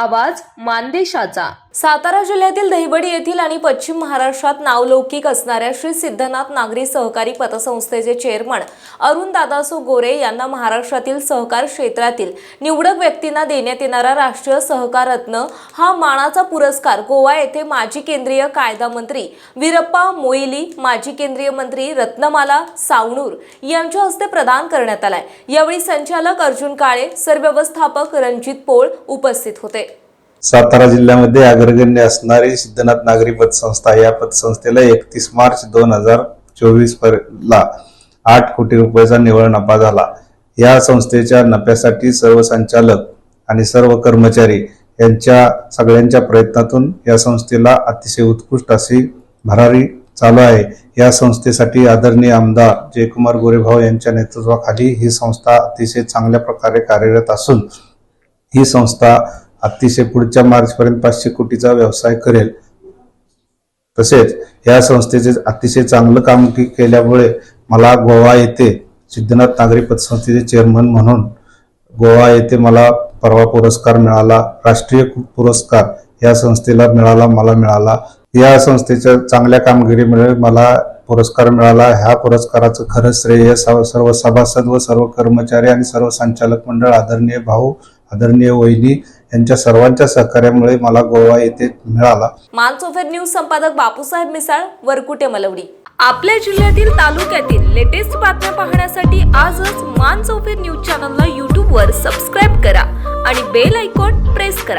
आवाज मानदेशाचा. सातारा जिल्ह्यातील दहिवडी येथील आणि पश्चिम महाराष्ट्रात नावलौकिक असणाऱ्या श्री सिद्धनाथ नागरी सहकारी पतसंस्थेचे चेअरमन अरुण दादासो गोरे यांना महाराष्ट्रातील सहकार क्षेत्रातील निवडक व्यक्तींना देण्यात येणारा राष्ट्रीय सहकार रत्न हा मानाचा पुरस्कार गोवा येथे माजी केंद्रीय कायदा मंत्री वीरप्पा मोईली माजी केंद्रीय मंत्री रत्नमाला सावणूर यांच्या हस्ते प्रदान करण्यात आलाय. यावेळी संचालक अर्जुन काळे सरव्यवस्थापक रणजित पोळ उपस्थित होते. सातारा जिल्ह्यामध्ये अग्रगण्य असणारी सिद्धनाथ नागरी पतसंस्था या पतसंस्थेला एकतीस मार्च दोन हजार चोवीस ला आठ कोटी रुपयाचा निव्वळ नफा झाला. या संस्थेच्या नफ्यासाठी सर्व संचालक आणि सर्व कर्मचारी यांच्या सगळ्यांच्या प्रयत्नातून या संस्थेला अतिशय उत्कृष्ट अशी भरारी चालू आहे. या संस्थेसाठी आदरणीय आमदार जयकुमार गोरेभाऊ यांच्या नेतृत्वाखाली ही संस्था अतिशय चांगल्या प्रकारे कार्यरत असून ही संस्था अतिशय पुढच्या मार्चपर्यंत पाचशे कोटीचा व्यवसाय करेल. तसेच या संस्थेचे अतिशय चांगलं काम केल्यामुळे मला गोवा येथे सिद्धनाथ नागरी पतसंस्थेचे चेअरमन म्हणून गोवा येथे मला परवा पुरस्कार मिळाला राष्ट्रीय पुरस्कार या संस्थेला मिळाला मला मिळाला. या संस्थेच्या चांगल्या कामगिरीमुळे मला पुरस्कार मिळाला. ह्या पुरस्काराचं खरं श्रेय सर्व सभासद व सर्व कर्मचारी आणि सर्व संचालक मंडळ आदरणीय भाऊ आदरणीय वहिनी यांच्या सर्वांच्या सहकार्यामुळे मला गोवा येथे मिळाला. मानसोफेर न्यूज संपादक बापूसाहेब मिसाळ वरकुटे मलवडी. आपल्या जिल्ह्यातील तालुक्यातील लेटेस्ट बातम्या पाहण्यासाठी आजच मानसोफेर न्यूज चॅनलला यूट्यूबवर सबस्क्राईब करा आणि बेल आयकॉन प्रेस करा.